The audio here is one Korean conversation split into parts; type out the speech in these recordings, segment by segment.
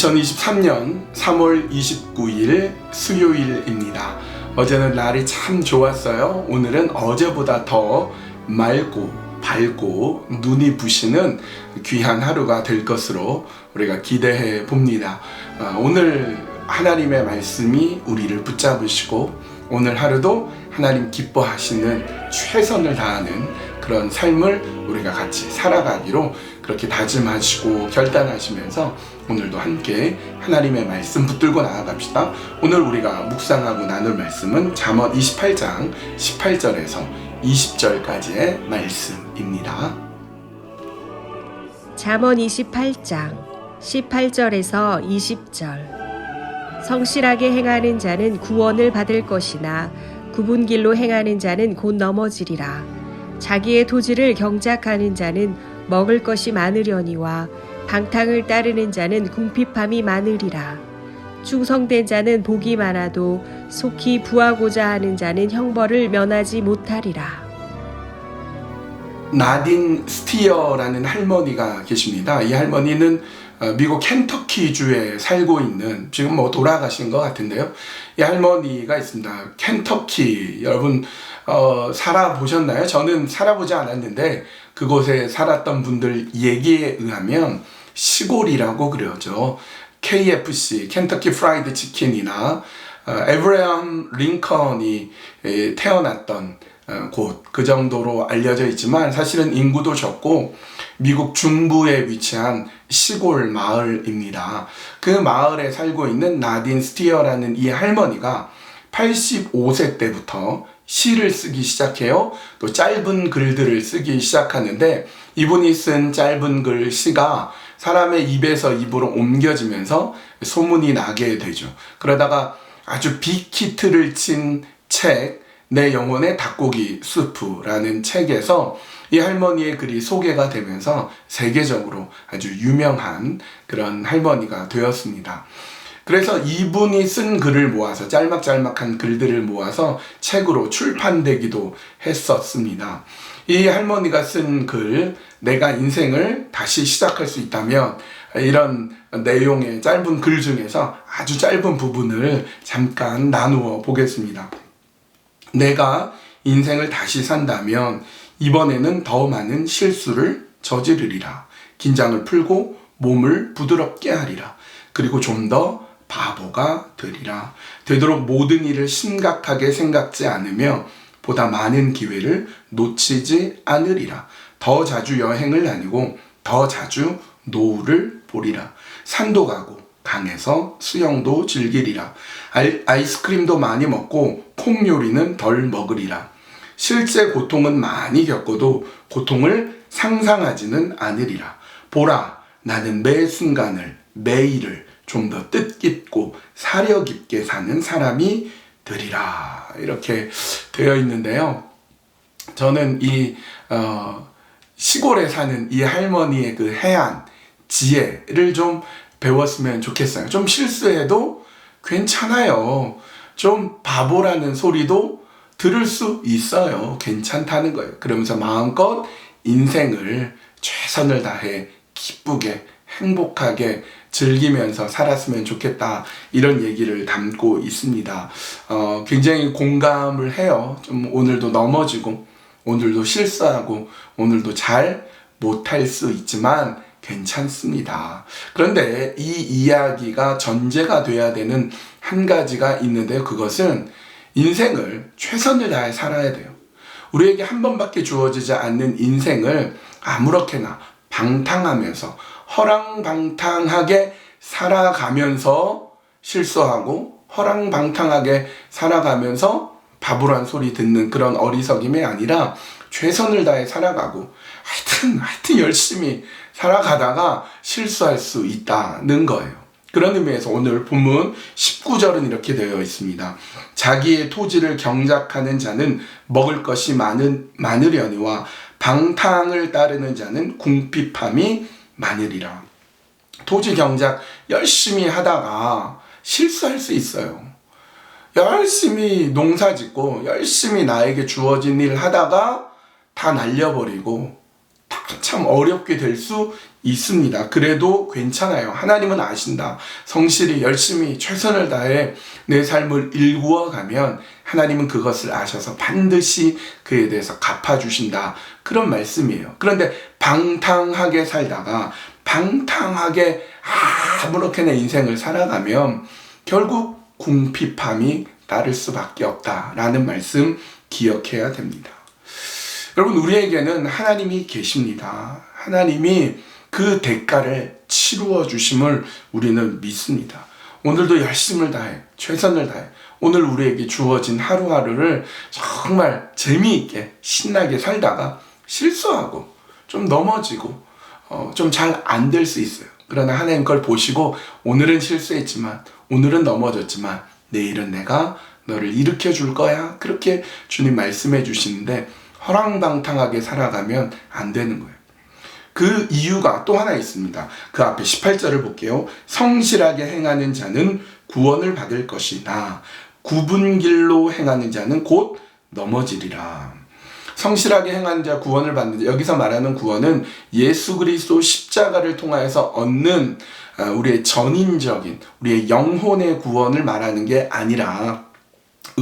2023년 3월 29일 수요일입니다. 어제는 날이 참 좋았어요. 오늘은 어제보다 더 맑고 밝고 눈이 부시는 귀한 하루가 될 것으로 우리가 기대해 봅니다. 아, 오늘 하나님의 말씀이 우리를 붙잡으시고 오늘 하루도 하나님 기뻐하시는 최선을 다하는 그런 삶을 우리가 같이 살아가기로 그렇게 다짐하시고 결단하시면서 오늘도 함께 하나님의 말씀 붙들고 나아갑시다. 오늘 우리가 묵상하고 나눌 말씀은 잠언 28장 18절에서 20절까지의 말씀입니다. 잠언 28장 18절에서 20절 성실하게 행하는 자는 구원을 받을 것이나 굽은 길로 행하는 자는 곧 넘어지리라 자기의 토지를 경작하는 자는 먹을 것이 많으려니와 방탕을 따르는 자는 궁핍함이 많으리라 충성된 자는 복이 많아도 속히 부하고자 하는 자는 형벌을 면하지 못하리라 나딘 스티어라는 할머니가 계십니다. 이 할머니는 어, 미국 켄터키주에 살고 있는 지금 뭐 돌아가신 것 같은데요. 이 할머니가 있습니다. 켄터키 여러분 어, 살아보셨나요? 저는 살아보지 않았는데 그곳에 살았던 분들 얘기에 의하면 시골이라고 그러죠. KFC, 켄터키 프라이드 치킨이나 어, 에브레함 링컨이 에, 태어났던 어, 곳, 그 정도로 알려져 있지만 사실은 인구도 적고 미국 중부에 위치한 시골 마을입니다. 그 마을에 살고 있는 나딘 스티어라는 이 할머니가 85세 때부터 시를 쓰기 시작해요. 또 짧은 글들을 쓰기 시작하는데 이분이 쓴 짧은 글 시가 사람의 입에서 입으로 옮겨지면서 소문이 나게 되죠. 그러다가 아주 빅히트를 친 책, 내 영혼의 닭고기 수프라는 책에서 이 할머니의 글이 소개가 되면서 세계적으로 아주 유명한 그런 할머니가 되었습니다. 그래서 이분이 쓴 글을 모아서 짤막짤막한 글들을 모아서 책으로 출판되기도 했었습니다. 이 할머니가 쓴 글, 내가 인생을 다시 시작할 수 있다면 이런 내용의 짧은 글 중에서 아주 짧은 부분을 잠깐 나누어 보겠습니다. 내가 인생을 다시 산다면 이번에는 더 많은 실수를 저지르리라. 긴장을 풀고 몸을 부드럽게 하리라. 그리고 좀 더 바보가 되리라. 되도록 모든 일을 심각하게 생각지 않으며 보다 많은 기회를 놓치지 않으리라. 더 자주 여행을 다니고 더 자주 노을을 보리라. 산도 가고 강에서 수영도 즐기리라. 아이스크림도 많이 먹고 콩 요리는 덜 먹으리라. 실제 고통은 많이 겪어도 고통을 상상하지는 않으리라. 보라, 나는 매 순간을, 매일을 좀 더 뜻깊고 사려 깊게 사는 사람이 되리라. 이렇게 되어 있는데요. 저는 이, 어, 시골에 사는 이 할머니의 그 해안, 지혜를 좀 배웠으면 좋겠어요. 좀 실수해도 괜찮아요. 좀 바보라는 소리도 들을 수 있어요. 괜찮다는 거예요. 그러면서 마음껏 인생을 최선을 다해 기쁘게 행복하게 즐기면서 살았으면 좋겠다. 이런 얘기를 담고 있습니다. 어, 굉장히 공감을 해요. 좀 오늘도 넘어지고, 오늘도 실수하고, 오늘도 잘 못할 수 있지만, 괜찮습니다. 그런데 이 이야기가 전제가 돼야 되는 한 가지가 있는데요. 그것은 인생을 최선을 다해 살아야 돼요. 우리에게 한 번밖에 주어지지 않는 인생을 아무렇게나 방탕하면서 허랑방탕하게 살아가면서 실수하고 허랑방탕하게 살아가면서 바보란 소리 듣는 그런 어리석임이 아니라 최선을 다해 살아가고 하여튼 하여튼 열심히 살아가다가 실수할 수 있다는 거예요. 그런 의미에서 오늘 본문 19절은 이렇게 되어 있습니다. 자기의 토지를 경작하는 자는 먹을 것이 많은, 많으려니와 방탕을 따르는 자는 궁핍함이 많으리라. 토지 경작 열심히 하다가 실수할 수 있어요. 열심히 농사 짓고 열심히 나에게 주어진 일 하다가 다 날려버리고 참 어렵게 될 수 있습니다. 그래도 괜찮아요. 하나님은 아신다. 성실히 열심히 최선을 다해 내 삶을 일구어 가면 하나님은 그것을 아셔서 반드시 그에 대해서 갚아주신다. 그런 말씀이에요. 그런데 방탕하게 살다가 방탕하게 아무렇게나 인생을 살아가면 결국 궁핍함이 따를 수밖에 없다라는 말씀 기억해야 됩니다. 여러분, 우리에게는 하나님이 계십니다. 하나님이 그 대가를 치루어 주심을 우리는 믿습니다. 오늘도 열심을 다해, 최선을 다해, 오늘 우리에게 주어진 하루하루를 정말 재미있게, 신나게 살다가 실수하고, 좀 넘어지고, 어, 좀 잘 안 될 수 있어요. 그러나 하나님 그걸 보시고, 오늘은 실수했지만, 오늘은 넘어졌지만, 내일은 내가 너를 일으켜 줄 거야. 그렇게 주님 말씀해 주시는데, 허랑방탕하게 살아가면 안 되는 거예요. 그 이유가 또 하나 있습니다. 그 앞에 18절을 볼게요. 성실하게 행하는 자는 구원을 받을 것이나 굽은 길로 행하는 자는 곧 넘어지리라. 성실하게 행하는 자 구원을 받는 자 여기서 말하는 구원은 예수 그리스도 십자가를 통하여서 얻는 아, 우리의 전인적인 우리의 영혼의 구원을 말하는 게 아니라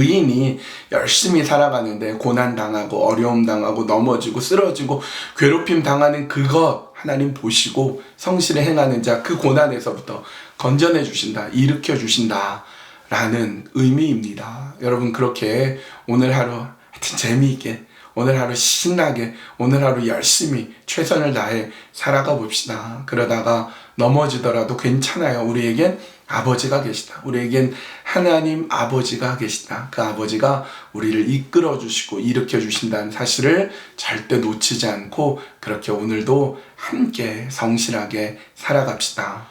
의인이 열심히 살아가는데 고난 당하고 어려움 당하고 넘어지고 쓰러지고 괴롭힘 당하는 그것 하나님 보시고 성실히 행하는 자 그 고난에서부터 건져내 주신다 일으켜 주신다 라는 의미입니다. 여러분 그렇게 오늘 하루 하여튼 재미있게 오늘 하루 신나게 오늘 하루 열심히 최선을 다해 살아가 봅시다. 그러다가 넘어지더라도 괜찮아요. 우리에겐 아버지가 계시다. 우리에겐 하나님 아버지가 계시다. 그 아버지가 우리를 이끌어 주시고 일으켜 주신다는 사실을 절대 놓치지 않고 그렇게 오늘도 함께 성실하게 살아갑시다.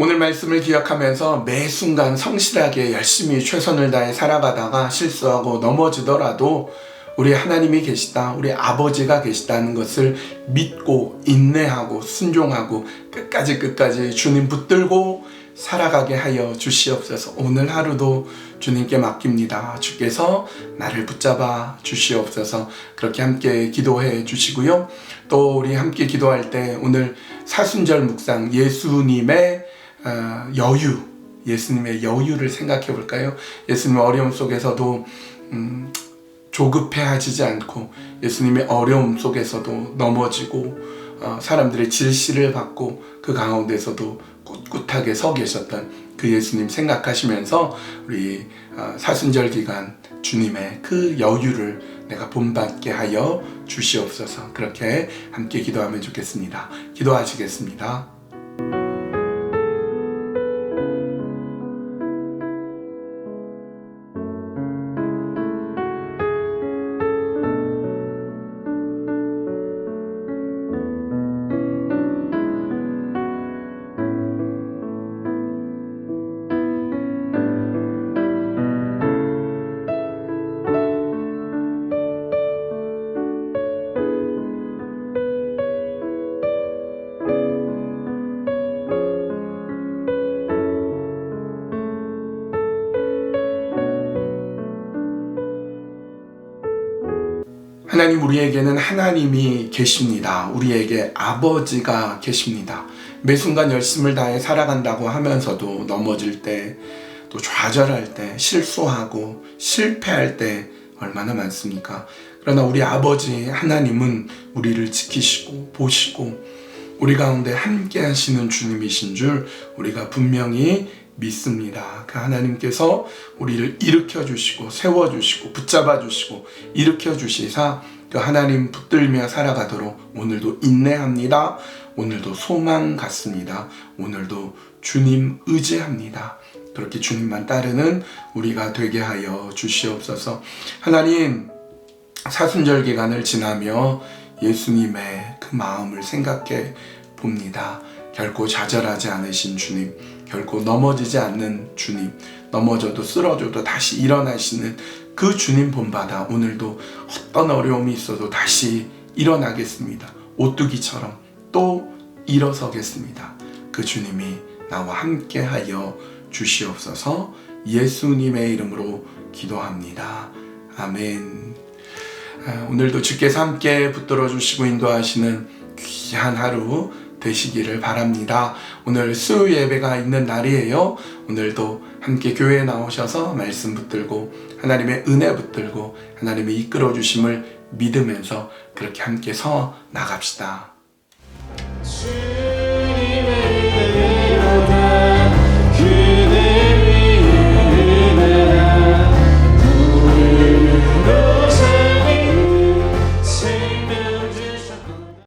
오늘 말씀을 기억하면서 매 순간 성실하게 열심히 최선을 다해 살아가다가 실수하고 넘어지더라도 우리 하나님이 계시다, 우리 아버지가 계시다는 것을 믿고 인내하고 순종하고 끝까지 끝까지 주님 붙들고 살아가게 하여 주시옵소서. 오늘 하루도 주님께 맡깁니다. 주께서 나를 붙잡아 주시옵소서. 그렇게 함께 기도해 주시고요. 또 우리 함께 기도할 때 오늘 사순절 묵상 예수님의 어, 여유, 예수님의 여유를 생각해 볼까요? 예수님의 어려움 속에서도 음, 조급해하지 않고 예수님의 어려움 속에서도 넘어지고 어, 사람들의 질시를 받고 그 가운데서도 꿋꿋하게 서 계셨던 그 예수님 생각하시면서 우리 어, 사순절 기간 주님의 그 여유를 내가 본받게 하여 주시옵소서 그렇게 함께 기도하면 좋겠습니다. 기도하시겠습니다. 하나님 우리에게는 하나님이 계십니다. 우리에게 아버지가 계십니다. 매 순간 열심을 다해 살아간다고 하면서도 넘어질 때, 또 좌절할 때, 실수하고 실패할 때 얼마나 많습니까? 그러나 우리 아버지 하나님은 우리를 지키시고 보시고 우리 가운데 함께 하시는 주님이신 줄 우리가 분명히 믿습니다. 그 하나님께서 우리를 일으켜 주시고 세워 주시고 붙잡아 주시고 일으켜 주시사 그 하나님 붙들며 살아가도록 오늘도 인내합니다. 오늘도 소망 갖습니다. 오늘도 주님 의지합니다. 그렇게 주님만 따르는 우리가 되게 하여 주시옵소서. 하나님 사순절 기간을 지나며 예수님의 그 마음을 생각해 봅니다. 결코 좌절하지 않으신 주님, 결코 넘어지지 않는 주님, 넘어져도 쓰러져도 다시 일어나시는 그 주님 본받아 오늘도 어떤 어려움이 있어도 다시 일어나겠습니다. 오뚜기처럼 또 일어서겠습니다. 그 주님이 나와 함께 하여 주시옵소서 예수님의 이름으로 기도합니다. 아멘. 아, 오늘도 주께서 함께 붙들어 주시고 인도하시는 귀한 하루 되시기를 바랍니다. 오늘 수요 예배가 있는 날이에요. 오늘도 함께 교회에 나오셔서 말씀 붙들고 하나님의 은혜 붙들고 하나님의 이끌어 주심을 믿으면서 그렇게 함께 서 나갑시다. 주